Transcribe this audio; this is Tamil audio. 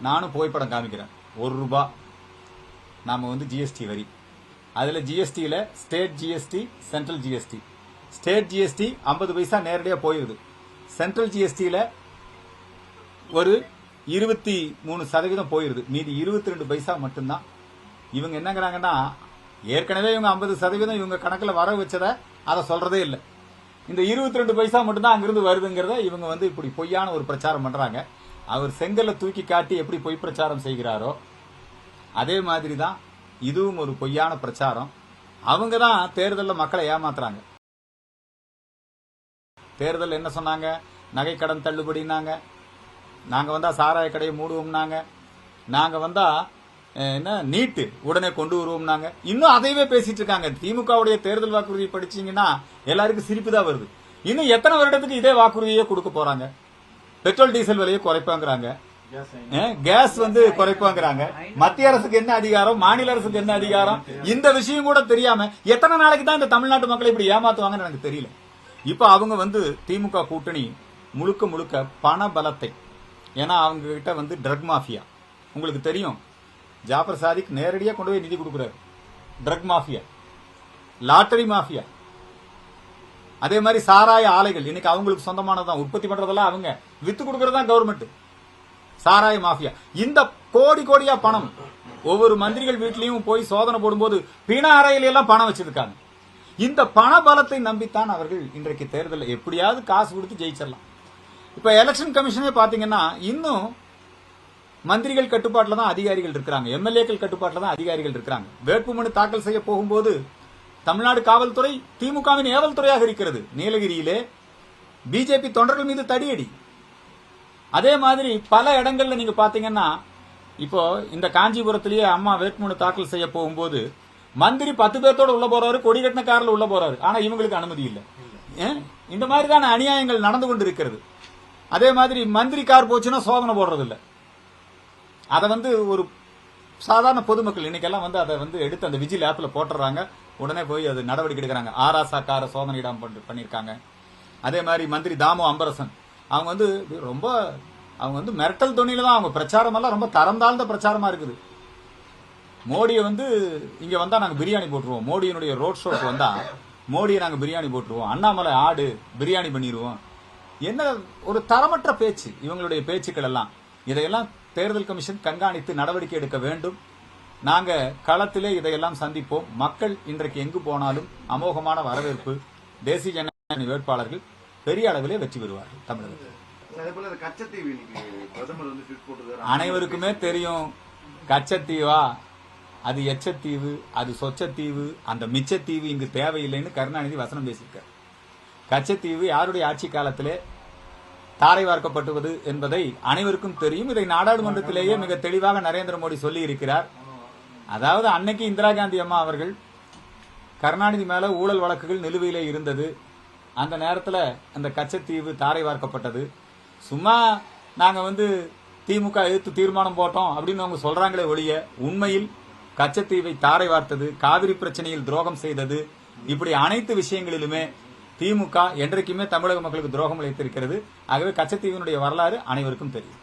நானும் புகைப்படம் காமிக்கிறேன். ஒரு ரூபா. நாம வந்து ஜிஎஸ்டி வரி. அதுல ஜிஎஸ்டியில state GST central GST state GST ஐம்பது பைசா நேரடியாக போயிருது. சென்ட்ரல் ஜிஎஸ்டியில ஒரு இருபத்தி மூணு சதவீதம் போயிருது. மீதி இருபத்தி ரெண்டு பைசா மட்டும்தான். இவங்க என்னங்கிறாங்கன்னா ஏற்கனவே இவங்க ஐம்பது சதவீதம் இவங்க கணக்கில் வர வச்சதை அதை சொல்றதே இல்லை. இந்த இருபத்தி ரெண்டு பைசா மட்டும்தான் அங்கிருந்து வருதுங்கிறத இவங்க வந்து இப்படி பொய்யான ஒரு பிரச்சாரம் பண்றாங்க. அவர் செங்கல்லை தூக்கி காட்டி எப்படி பொய் பிரச்சாரம் செய்கிறாரோ அதே மாதிரி தான் இதுவும் ஒரு பொய்யான பிரச்சாரம். அவங்க தான் தேர்தலில் மக்களை ஏமாத்துறாங்க. தேர்தல் என்ன சொன்னாங்க? நகை கடன் தள்ளுபடினாங்க நாங்கள் வந்தால் சாராய கடையை மூடுவோம்னாங்க. நாங்கள் வந்தால் என்ன நீட்டு உடனே கொண்டு வருவோம்னாங்க. இன்னும் அதையவே பேசிட்டு இருக்காங்க. திமுகவுடைய தேர்தல் வாக்குறுதியை படிச்சீங்கன்னா எல்லாருக்கும் சிரிப்பு தான் வருது. இன்னும் எத்தனை வருடத்துக்கு இதே வாக்குறுதியே கொடுக்க போறாங்க? பெட்ரோல் டீசல் விலையை குறைப்பாங்கிறாங்க. கேஸ் வந்து குறைப்பாங்கிறாங்க. மத்திய அரசுக்கு என்ன அதிகாரம்? மாநில அரசுக்கு என்ன அதிகாரம்? இந்த விஷயம் கூட தெரியாம எத்தனை நாளைக்கு தான் இந்த தமிழ்நாட்டு மக்களை இப்படி ஏமாத்துவாங்கன்னு எனக்கு தெரியல. இப்ப அவங்க வந்து திமுக கூட்டணி முழுக்க முழுக்க பண பலத்தை ஏன்னா அவங்க கிட்ட வந்து ட்ரக் மாஃபியா உங்களுக்கு தெரியும் ஜாஃபர் சாதிக் நேரடியாக கொண்டு போய் நிதி கொடுக்குறாரு. ட்ரக் மாஃபியா லாட்டரி மாஃபியா அதே மாதிரி சாராய ஆலைகள் இன்னைக்கு அவங்களுக்கு சொந்தமானதான் உற்பத்தி பண்றதெல்லாம் அவங்க. வித்து கொடுக்கறது தான் கவர்மெண்ட் சாராய மாஃபியா. இந்த கோடி கோடியா பணம் ஒவ்வொரு மந்திரிகள் வீட்லயும் போய் சோதனை போடும்போது பிண அறையில எல்லாம் பணம் வச்சிருக்காங்க. இந்த பண பலத்தை நம்பித்தான் அவர்கள் இன்றைக்கு தேர்தலில் எப்படியாவது காசு கொடுத்து ஜெயிச்சிடலாம். இப்ப எலெக்ஷன் கமிஷனே பாத்தீங்கன்னா இன்னும் மந்திரிகள் கட்டுப்பாட்டில் தான் அதிகாரிகள் இருக்கிறாங்க. எம்எல்ஏக்கள் கட்டுப்பாட்டில் தான் அதிகாரிகள் இருக்கிறாங்க. வேட்புமனு தாக்கல் செய்ய போகும்போது தமிழ்நாடு காவல்துறை திமுகவின் ஏவல் துறையாக இருக்கிறது. நீலகிரியிலே பிஜேபி தொண்டர்கள் மீது தடியடி. அதே மாதிரி பல இடங்கள்ல நீங்க பாத்தீங்கன்னா இப்போ இந்த காஞ்சிபுரத்திலேயே அம்மா வேட்புமனு தாக்கல் செய்ய போகும்போது மந்திரி பத்து பேர்த்தோட உள்ள போறாரு கொடி கட்டின கார்ல உள்ள போறாரு. ஆனா இவங்களுக்கு அனுமதி இல்லை? இந்த மாதிரி தான் அநியாயங்கள் நடந்து கொண்டு இருக்கிறது அதே மாதிரி மந்திரி கார் போச்சுன்னா சோதனை போடுறது இல்ல அதை வந்து ஒரு சாதாரண பொதுமக்கள் இன்னைக்கெல்லாம் வந்து அதை வந்து எடுத்து அந்த விஜில் ஆப்ல போட்டுறாங்க. உடனே போய் அது நடவடிக்கை எடுக்கிறாங்க. ஆராசாக்கார சோதனையிடம் பண்ணியிருக்காங்க. அதே மாதிரி மந்திரி தாமோ அம்பரசன். அவங்க வந்து ரொம்ப அவங்க வந்து மிரட்டல் துணியில தான் அவங்க பிரச்சாரம் எல்லாம் ரொம்ப தரம் தாழ்ந்த பிரச்சாரமா இருக்குது. மோடியை வந்து இங்க வந்தா நாங்க பிரியாணி போட்டுருவோம். மோடியினுடைய ரோட் ஷோக்கு வந்தா மோடியை நாங்க பிரியாணி போட்டுருவோம். அண்ணாமலை ஆடு பிரியாணி பண்ணிடுவோம் என்ன ஒரு தரமற்ற பேச்சு இவங்களுடைய பேச்சுக்கள் எல்லாம். இதையெல்லாம் தேர்தல் கமிஷன் கண்காணித்து நடவடிக்கை எடுக்க வேண்டும். நாங்க களத்திலே இதையெல்லாம் சந்திப்போம். மக்கள் இன்றைக்கு எங்கு போனாலும் அமோகமான வரவேற்பு தேசிய ஜனநாயக வேட்பாளர்கள் பெரிய அளவிலே வெற்றி பெறுவார்கள் தமிழகத்தில். போட்டிருக்காரு. அனைவருக்குமே தெரியும் கச்சத்தீவா அது எச்சத்தீவு அது சொச்சத்தீவு அந்த மிச்சத்தீவு இங்கு தேவையில்லைன்னு கருணாநிதி வசனம் பேசியிருக்கார். கச்சத்தீவு யாருடைய ஆட்சி காலத்திலே தாரை வார்க்கப்பட்டுவது என்பதை அனைவருக்கும் தெரியும். இதை நாடாளுமன்றத்திலேயே மிக தெளிவாக நரேந்திர மோடி சொல்லி இருக்கிறார் அதாவது அன்னைக்கு இந்திரா காந்தி அம்மா அவர்கள் கருணாநிதி மேல ஊழல் வழக்குகள் நிலுவையில் இருந்தது. அந்த நேரத்துல அந்த கச்சத்தீவு தாரை வார்க்கப்பட்டது. சும்மா நாங்க வந்து திமுக எதிர்த்து தீர்மானம் போட்டோம் அப்படின்னு அவங்க சொல்றாங்களே ஒழிய உண்மையில் கச்சத்தீவை தாரை வார்த்தது காவிரி பிரச்சனையில் துரோகம் செய்தது. இப்படி அனைத்து விஷயங்களிலுமே திமுக என்றைக்குமே தமிழக மக்களுக்கு துரோகம் இழைத்திருக்கிறது ஆகவே கச்சத்தீவினுடைய வரலாறு அனைவருக்கும் தெரியும்.